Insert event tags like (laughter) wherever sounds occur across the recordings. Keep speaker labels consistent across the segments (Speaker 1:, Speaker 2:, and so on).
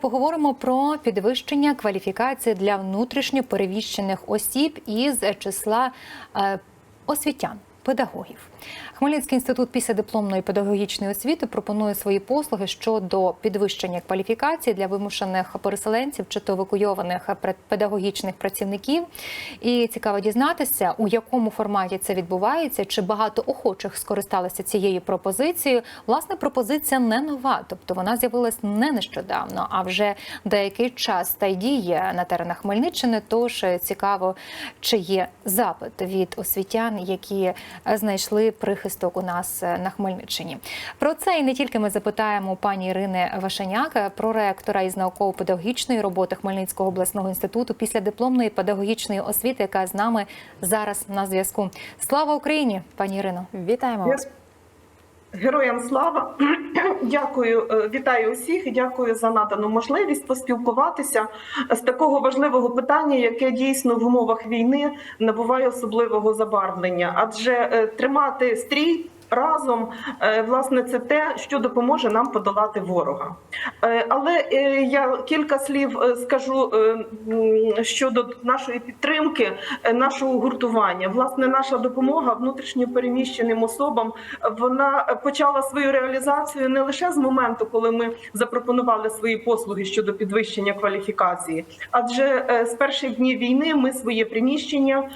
Speaker 1: Поговоримо про підвищення кваліфікації для внутрішньо перевіщених осіб із числа е, освітян. Педагогів Хмельницький інститут післядипломної педагогічної освіти пропонує свої послуги щодо підвищення кваліфікації для вимушених переселенців чи то евакуйованих пед- педагогічних працівників. І цікаво дізнатися, у якому форматі це відбувається, чи багато охочих скористалися цією пропозицією. Власне, пропозиція не нова, тобто вона з'явилась не нещодавно, а вже деякий час та й діє на теренах Хмельниччини. Тож е, цікаво, чи є запит від освітян, які знайшли прихисток у нас е, на Хмельниччині. Про це і не тільки ми запитаємо пані Ірини Вашеняк, е, проректора із науково-педагогічної роботи Хмельницького обласного інституту після дипломної педагогічної освіти, яка з нами зараз на зв'язку. Слава Україні, пані Ірино! Вітаємо вас.
Speaker 2: Героям слава! (clears throat) Дякую, е, вітаю усіх і дякую за надану можливість поспілкуватися з такого важливого питання, яке дійсно в умовах війни набуває особливого забарвлення, адже е, тримати стрій. Разом е, власне це те, що допоможе нам подолати ворога. Е, Але е, я кілька слів скажу щодо нашої підтримки, нашого гуртування. Власне, наша допомога внутрішньо переміщеним особам вона почала свою реалізацію не лише з моменту, коли ми запропонували свої послуги щодо підвищення кваліфікації, адже з перших днів війни ми своє приміщення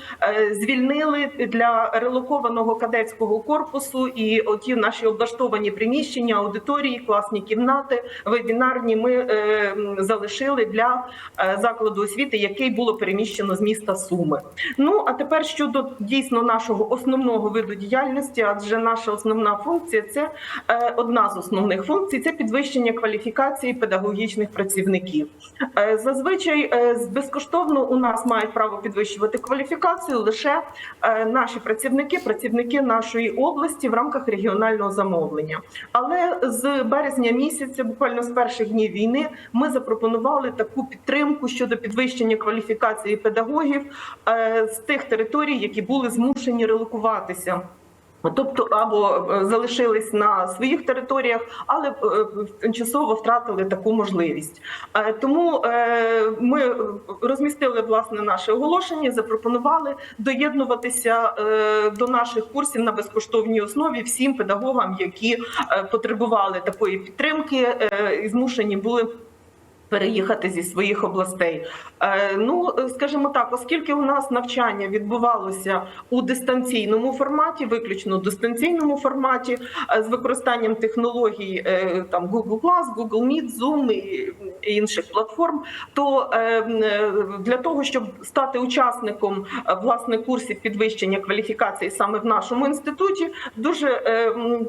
Speaker 2: звільнили для релокованого кадетського корпусу, і оті наші облаштовані приміщення, аудиторії, класні кімнати, вебінарні ми е, залишили для е, закладу освіти, який було переміщено з міста Суми. Ну а тепер щодо дійсно нашого основного виду діяльності, адже наша основна функція це е, одна з основних функцій це підвищення кваліфікації педагогічних працівників. Е, Зазвичай е, безкоштовно у нас мають право підвищувати кваліфікацію лише е, наші працівники, працівники нашої області в рамках регіонального замовлення. Але з березня місяця, буквально з перших днів війни, ми запропонували таку підтримку щодо підвищення кваліфікації педагогів е, з тих територій, які були змушені релокуватися. Тобто або е, залишились на своїх територіях, але е, тимчасово втратили таку можливість. Е, Тому ми розмістили власне наше оголошення, запропонували доєднуватися до наших курсів на безкоштовній основі всім педагогам, які потребували такої підтримки і змушені були. Переїхати зі своїх областей. Е, ну, скажімо так, оскільки у нас навчання відбувалося у дистанційному форматі, виключно у дистанційному форматі, е, з використанням технологій е, там Google Class, Google Meet, Zoom і інших платформ, то для того, щоб стати учасником власне курсів підвищення кваліфікації саме в нашому інституті, дуже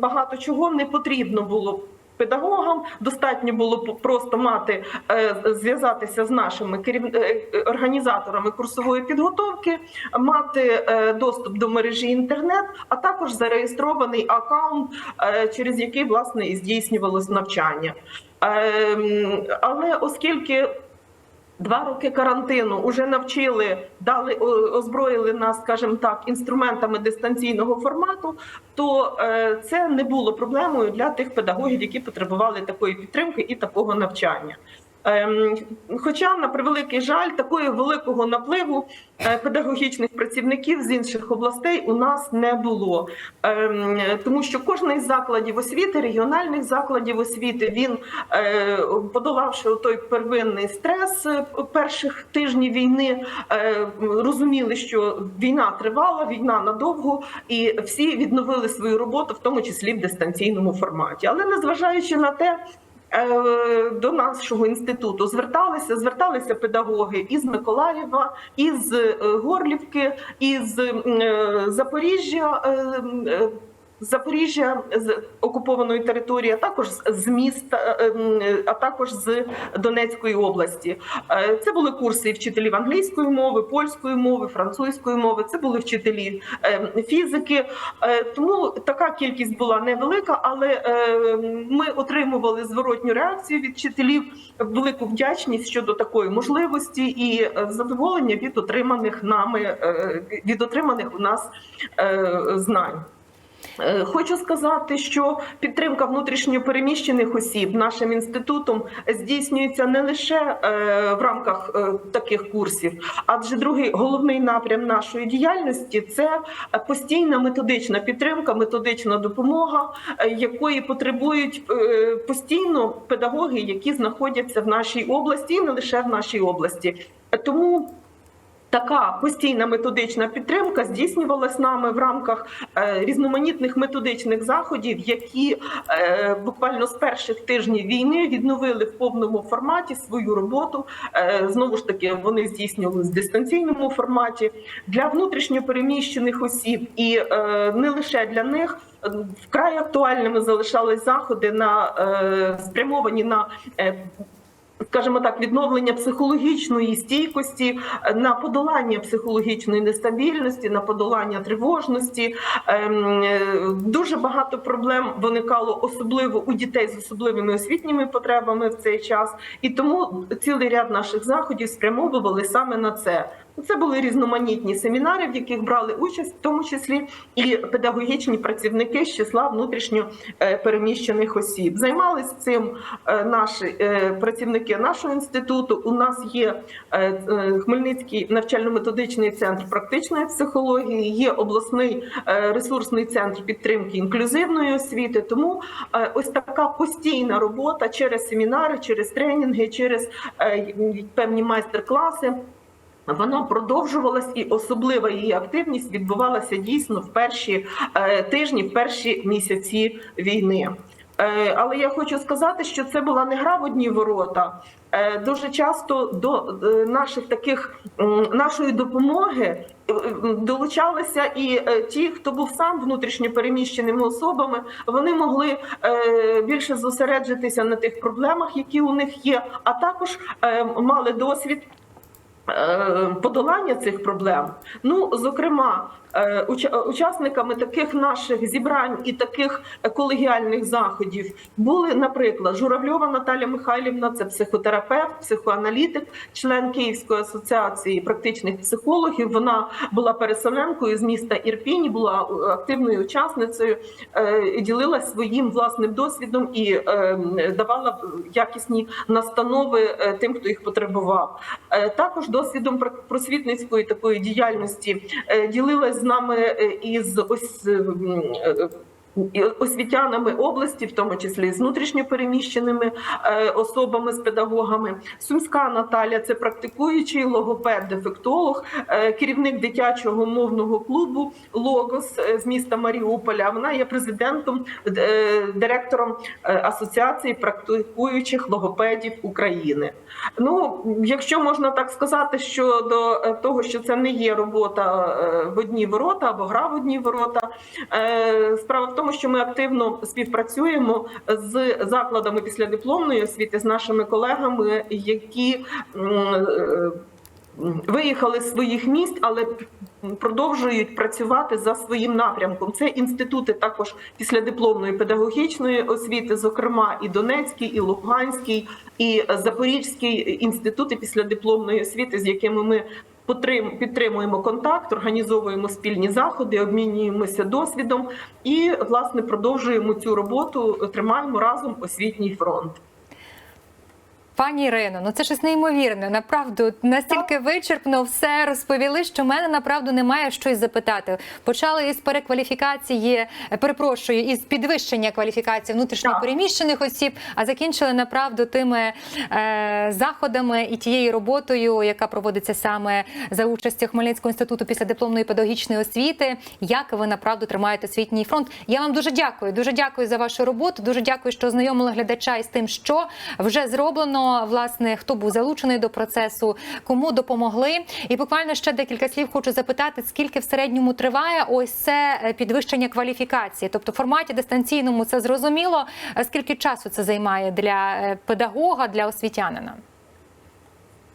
Speaker 2: багато чого не потрібно було педагогам. Достатньо було просто мати е, зв'язатися з нашими е, організаторами курсової підготовки, мати е, доступ до мережі інтернет, а також зареєстрований аккаунт, через який власне і здійснювалось навчання. Ем, Але оскільки Два роки карантину вже навчили, дали озброїли нас, скажімо так, інструментами дистанційного формату. То е, це не було проблемою для тих педагогів, які потребували такої підтримки і такого навчання. Ем, Хоча, на превеликий жаль, такого великого напливу е, педагогічних працівників з інших областей у нас не було, Ем, тому що кожен із закладів освіти, регіональних закладів освіти, він е, подолавши той первинний стрес е, перших тижнів війни, розуміли, що війна тривала, війна надовго, і всі відновили свою роботу, в тому числі в дистанційному форматі. Але незважаючи на те. Е, До нашого інституту. Зверталися, зверталися педагоги із Миколаєва, із е, Горлівки, із е, Запоріжжя, Запоріжжя з окупованої території, а також з- міста, е, а також з Донецької області. Е, Це були курси вчителів англійської мови, польської мови, французької мови. Це були вчителі е, фізики. Тому така кількість була невелика, але ми отримували зворотню реакцію від вчителів, велику вдячність щодо такої можливості і задоволення від отриманих нами від отриманих у нас знань. Е, Хочу сказати, що підтримка внутрішньо переміщених осіб нашим інститутом здійснюється не лише е, в рамках е, таких курсів, адже другий головний напрям нашої діяльності це постійна методична підтримка, методична допомога, якої потребують постійно педагоги, які знаходяться в нашій області, і не лише в нашій області. Тому Така постійна методична підтримка здійснювалась нами в рамках е, різноманітних методичних заходів, які е, буквально з перших тижнів війни відновили в повному форматі свою роботу. Е, знову ж таки, вони здійснювалися в дистанційному форматі для внутрішньопереміщених осіб, і не лише для них. Вкрай актуальними залишались заходи на спрямовані на скажімо так, відновлення психологічної стійкості, е, на подолання психологічної нестабільності, на подолання тривожності. Ем, е, Дуже багато проблем виникало, особливо у дітей з особливими освітніми потребами в цей час, і тому цілий ряд наших заходів спрямовували саме на це. Це були різноманітні семінари, в яких брали участь, в тому числі і педагогічні працівники з числа внутрішньо е, переміщених осіб. Займалися цим е, наші е, працівники нашого інституту. У нас є Хмельницький навчально-методичний центр практичної психології, є обласний ресурсний центр підтримки інклюзивної освіти. Тому ось така постійна робота через семінари, через тренінги, через певні майстер-класи. Вона продовжувалась, і особлива її активність відбувалася дійсно в перші е, тижні, в перші місяці війни. Е, але я хочу сказати, що це була не гра в одні ворота. Е, дуже часто до наших таких нашої допомоги долучалися і ті, хто був сам внутрішньо переміщеними особами. Вони могли більше зосереджитися на тих проблемах, які у них є, а також мали досвід подолання цих проблем. Ну, зокрема, е, учасниками таких наших зібрань і таких е, колегіальних заходів були, наприклад, Журавльова Наталя Михайлівна, це психотерапевт, психоаналітик, член Київської асоціації практичних психологів. Вона була переселенкою з міста Ірпінь, була е, активною учасницею, е, ділилась своїм власним досвідом і е, давала якісні настанови е, тим, хто їх потребував. Е, Також досвідом пр- просвітницької такої діяльності е, ділилась з нами е, із ось. Освітянами області, в тому числі з внутрішньопереміщеними е, особами, з педагогами. Сумська Наталя це практикуючий логопед, дефектолог, е, керівник дитячого мовного клубу Логос е, з міста Маріуполя. Вона є президентом, директором асоціації практикуючих логопедів України. Ну, якщо можна так сказати, щодо е, того, що це не є робота в одні ворота або гра в одні ворота. Справа в тому, що ми активно співпрацюємо з закладами післядипломної освіти, з нашими колегами, які е, виїхали з своїх міст, але продовжують працювати за своїм напрямком. Це інститути також післядипломної педагогічної освіти, зокрема і Донецький, і Луганський, і Запорізький інститути післядипломної освіти, з якими ми підтримуємо контакт, організовуємо спільні заходи, обмінюємося досвідом і власне продовжуємо цю роботу. Тримаємо разом освітній фронт.
Speaker 1: Пані Ірино, ну це щось неймовірне. Направду настільки вичерпно все розповіли, що в мене направду немає щось запитати. Почали із перекваліфікації, перепрошую, із підвищення кваліфікації внутрішньопереміщених осіб, а закінчили направду тими е, заходами і тією роботою, яка проводиться саме за участі Хмельницького інституту післядипломної педагогічної освіти. Як ви направду тримаєте освітній фронт? Я вам дуже дякую. Дуже дякую за вашу роботу. Дуже дякую, що ознайомили глядача із тим, що вже зроблено. Власне, хто був залучений до процесу, кому допомогли. І буквально ще декілька слів хочу запитати, скільки в середньому триває ось це е, підвищення кваліфікації. Тобто, в форматі дистанційному це зрозуміло. Скільки часу це займає для е, педагога, для освітянина?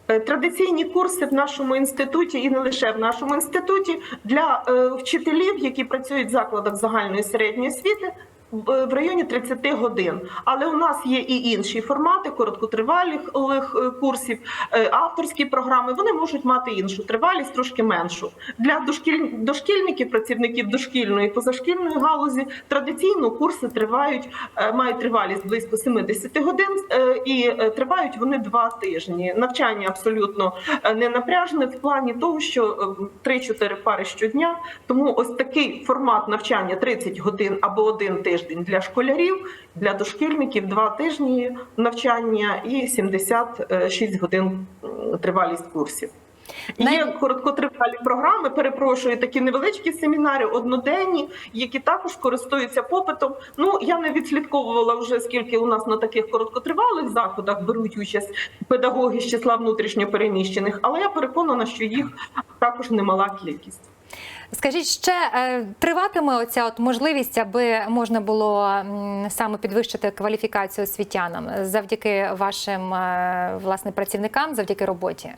Speaker 2: Е, Традиційні курси в нашому інституті і не лише в нашому інституті для вчителів, які працюють в закладах загальної середньої освіти, в в районі 30 годин. Але у нас є і інші формати короткотривалих е, курсів, е, авторські програми. Вони можуть мати іншу тривалість, трошки меншу. Для дошкіль... дошкільників, працівників дошкільної і позашкільної галузі традиційно курси тривають, е, мають тривалість близько 70 годин е, і е, тривають вони два тижні. Навчання абсолютно е, не напряжне в плані того, що е, 3-4 пари щодня. Тому ось такий формат навчання 30 годин або один тиждень для школярів, для дошкільників 2 тижні навчання і 76 годин тривалість курсів. Є короткотривалі програми, перепрошую, такі невеличкі семінари, одноденні, які також користуються попитом. Ну я не відслідковувала вже скільки у нас на таких короткотривалих заходах беруть участь педагоги з числа внутрішньопереміщених, але я переконана, що їх також немала кількість.
Speaker 1: Скажіть, ще е, триватиме оця от можливість, аби можна було саме підвищити кваліфікацію освітянам завдяки вашим е, власне працівникам, завдяки роботі?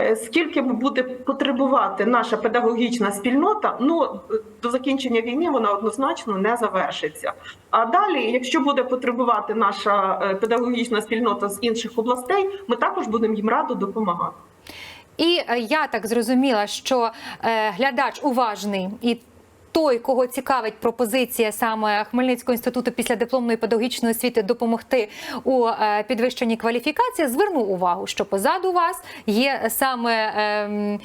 Speaker 2: Е, Скільки буде потребувати наша педагогічна спільнота, ну до закінчення війни вона однозначно не завершиться. А далі, якщо буде потребувати наша педагогічна спільнота з інших областей, ми також будемо їм радо допомагати.
Speaker 1: І е, я так зрозуміла, що е, глядач уважний і. Той, кого цікавить пропозиція саме Хмельницького інституту після дипломної педагогічної освіти допомогти у е, підвищенні кваліфікації, звернув увагу, що позаду вас є саме ем,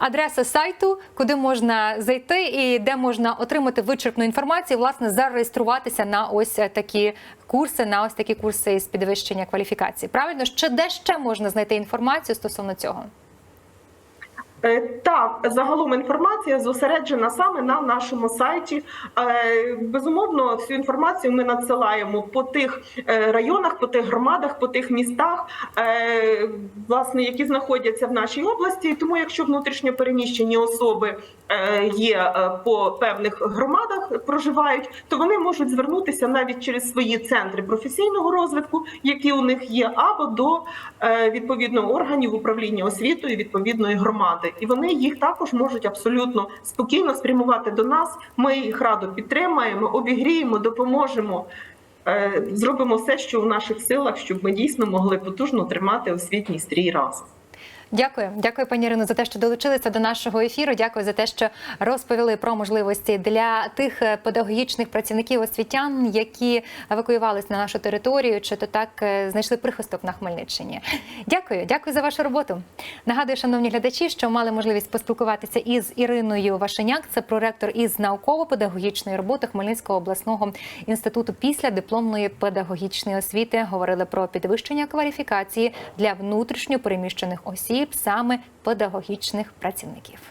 Speaker 1: адреса сайту, куди можна зайти і де можна отримати вичерпну інформацію, власне, зареєструватися на ось такі курси, на ось такі курси з підвищення кваліфікації. Правильно, ще де ще можна знайти інформацію стосовно цього?
Speaker 2: Е, Так, загалом інформація зосереджена саме на нашому сайті. Е, Безумовно, всю інформацію ми надсилаємо по тих е, районах, по тих громадах, по тих містах, власне, які знаходяться в нашій області. Тому, якщо внутрішньо переміщені особи є по певних громадах, проживають, то вони можуть звернутися навіть через свої центри професійного розвитку, які у них є, або до відповідно органів управління освітою відповідної громади, і вони їх також можуть абсолютно спокійно спрямувати до нас. Ми їх радо підтримаємо, обігріємо, допоможемо. е, Зробимо все, що в наших силах, щоб ми дійсно могли потужно тримати освітній стрій разом.
Speaker 1: Дякую, дякую, пані Ірино, за те, що долучилися до нашого ефіру. Дякую за те, що розповіли про можливості для тих е, педагогічних працівників освітян, які евакуювалися на нашу територію, чи то так е, знайшли прихисток на Хмельниччині. Дякую, дякую за вашу роботу. Нагадую, шановні глядачі, що мали можливість поспілкуватися із Іриною Вашеняк, це проректор із науково-педагогічної роботи Хмельницького обласного інституту після дипломної педагогічної освіти. Говорили про підвищення кваліфікації для внутрішньо переміщених осіб, саме педагогічних працівників.